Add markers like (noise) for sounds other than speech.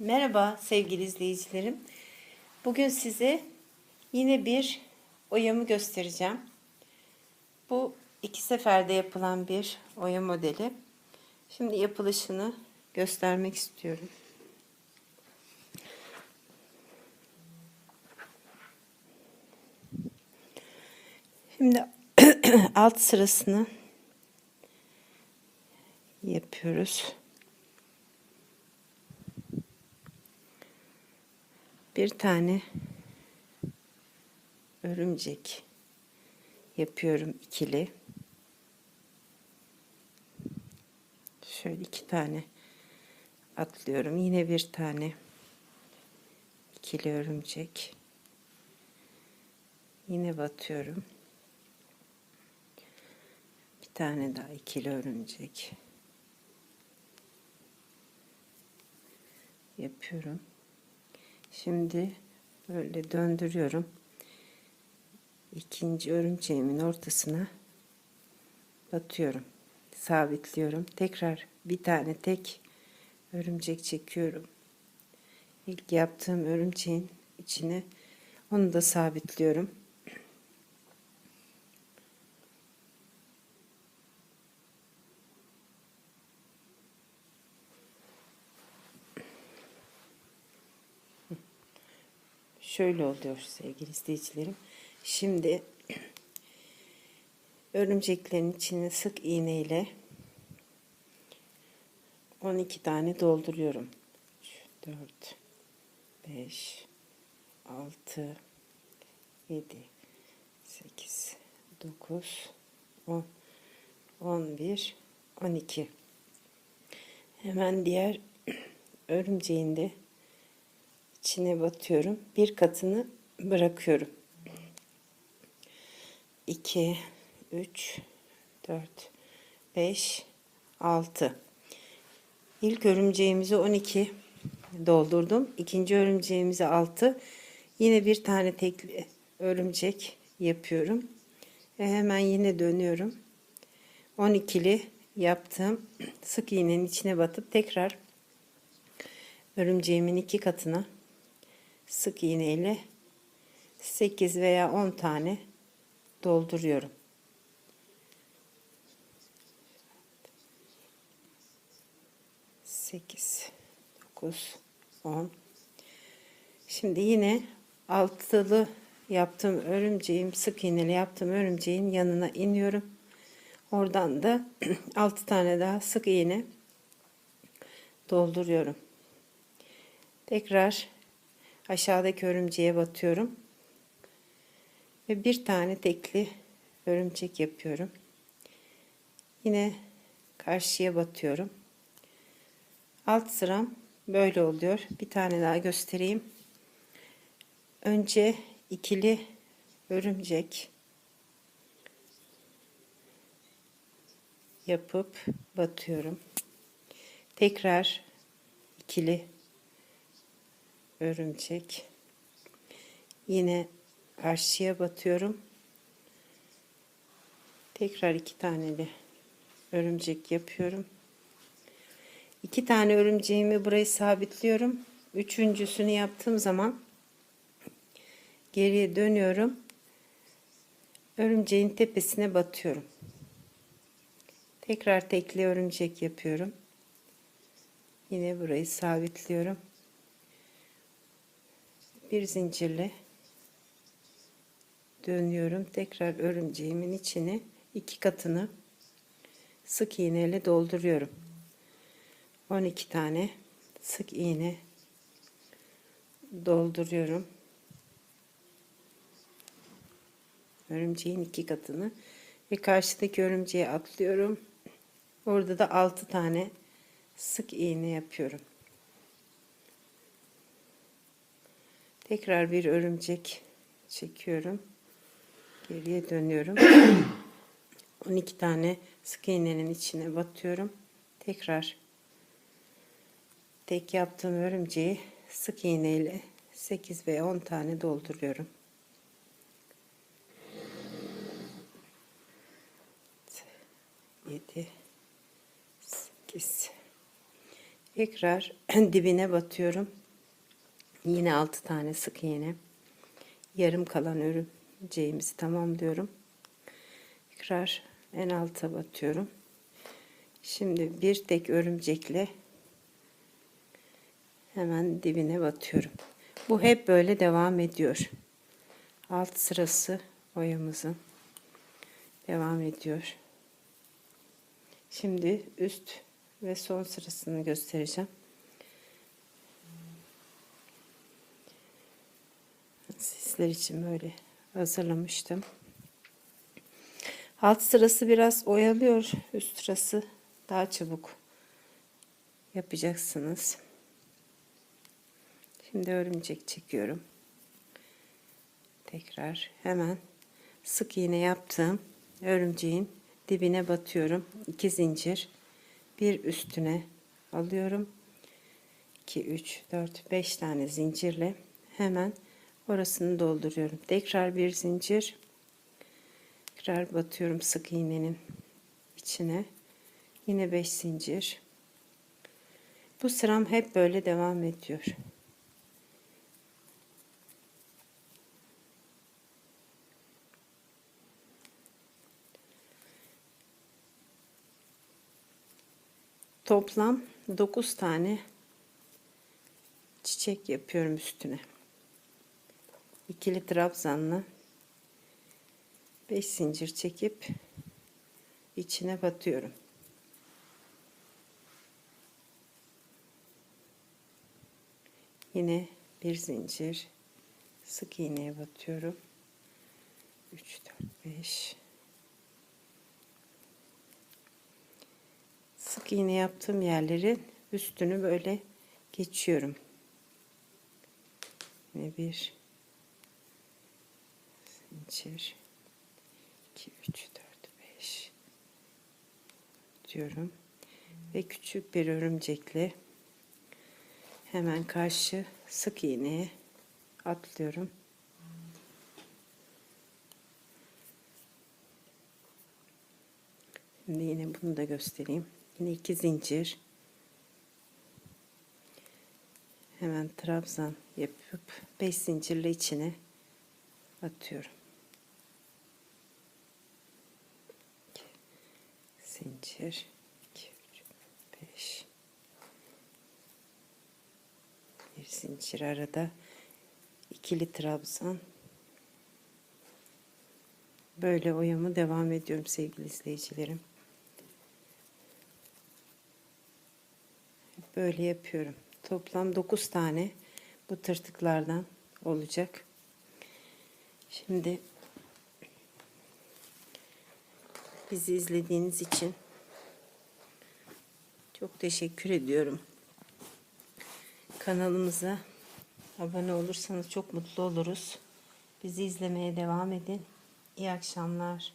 Merhaba sevgili izleyicilerim. Bugün size yine bir oyamı göstereceğim. Bu iki seferde yapılan bir oya modeli. Şimdi yapılışını göstermek istiyorum. Şimdi (clears throat) alt sırasını yapıyoruz. Bir tane örümcek yapıyorum ikili. Şöyle iki tane atlıyorum. Yine bir tane ikili örümcek. Yine batıyorum. Bir tane daha ikili örümcek. Yapıyorum. Şimdi böyle döndürüyorum. İkinci örümceğimin ortasına batıyorum. Sabitliyorum. Tekrar bir tane tek örümcek çekiyorum. İlk yaptığım örümceğin içine onu da sabitliyorum. Şöyle oluyor sevgili izleyicilerim. Şimdi (clears throat) örümceklerin içine sık iğne ile 12 tane dolduruyorum. 4 5 6 7 8 9 10 11 12 Hemen diğer (clears throat) örümceğin de içine batıyorum. Bir katını bırakıyorum. 2 3 4 5 6 İlk örümceğimizi 12 doldurdum. İkinci örümceğimizi 6. Yine bir tane tek örümcek yapıyorum. Ve hemen yine dönüyorum. 12'li yaptığım sık iğnenin içine batıp tekrar örümceğimin iki katına sık iğne ile 8 veya 10 tane dolduruyorum. Sekiz, dokuz, on. Şimdi yine altılı yaptığım örümceğim, sık iğneli yaptığım örümceğin yanına iniyorum. Oradan da (clears throat) 6 tane daha sık iğne dolduruyorum. Tekrar aşağıdaki örümceğe batıyorum. Ve bir tane tekli örümcek yapıyorum. Yine karşıya batıyorum. Alt sıram böyle oluyor. Bir tane daha göstereyim. Önce ikili örümcek yapıp batıyorum. Tekrar ikili örümcek. Yine karşıya batıyorum. Tekrar iki taneli örümcek yapıyorum. İki tane örümceğimi buraya sabitliyorum. Üçüncüsünü yaptığım zaman geriye dönüyorum. Örümceğin tepesine batıyorum. Tekrar tekli örümcek yapıyorum. Yine burayı sabitliyorum. Bir zincirle dönüyorum. Tekrar örümceğimin içine iki katını sık iğneyle dolduruyorum. 12 tane sık iğne dolduruyorum. Örümceğin iki katını ve karşıdaki örümceğe atlıyorum. Orada da 6 tane sık iğne yapıyorum. Tekrar bir örümcek çekiyorum. Geriye dönüyorum. (clears throat) 12 tane sık iğnenin içine batıyorum. Tekrar tek yaptığım örümceği sık iğne ile 8 veya 10 tane dolduruyorum. Yedi, sekiz. Tekrar (clears throat) dibine batıyorum. Yine 6 tane sık iğne. Yarım kalan örümceğimizi tamamlıyorum. Tekrar en alta batıyorum. Şimdi bir tek örümcekle hemen dibine batıyorum. Bu hep böyle devam ediyor. Alt sırası oyamızın devam ediyor. Şimdi üst ve son sırasını göstereceğim. Sizler için böyle hazırlamıştım. Alt sırası biraz oyalıyor. Üst sırası daha çabuk yapacaksınız. Şimdi örümcek çekiyorum. Tekrar hemen sık iğne yaptığım örümceğin dibine batıyorum. 2 zincir bir üstüne alıyorum. 2 3 4 5 tane zincirle hemen orasını dolduruyorum. Tekrar bir zincir tekrar batıyorum sık iğnenin içine. Yine 5 zincir. Bu sıram hep böyle devam ediyor. Toplam 9 tane çiçek yapıyorum üstüne. İkili trabzanlı 5 zincir çekip içine batıyorum. Yine bir zincir sık iğneye batıyorum. 3 4 5 sık iğne yaptığım yerlerin üstünü böyle geçiyorum. Yine bir zincir 2 3 4 5 diyorum ve küçük bir örümcekle hemen karşı sık iğneye atlıyorum. Şimdi yine bunu da göstereyim. Yine iki zincir. Hemen trabzan yapıp 5 zincirle içine atıyorum. İki zincir 2 3 5 bir zincir arada ikili trabzan böyle oyamı devam ediyorum sevgili izleyicilerim. Böyle yapıyorum. Toplam 9 tane bu tırtıklardan olacak. Şimdi bizi izlediğiniz için çok teşekkür ediyorum. Kanalımıza abone olursanız çok mutlu oluruz. Bizi izlemeye devam edin. İyi akşamlar.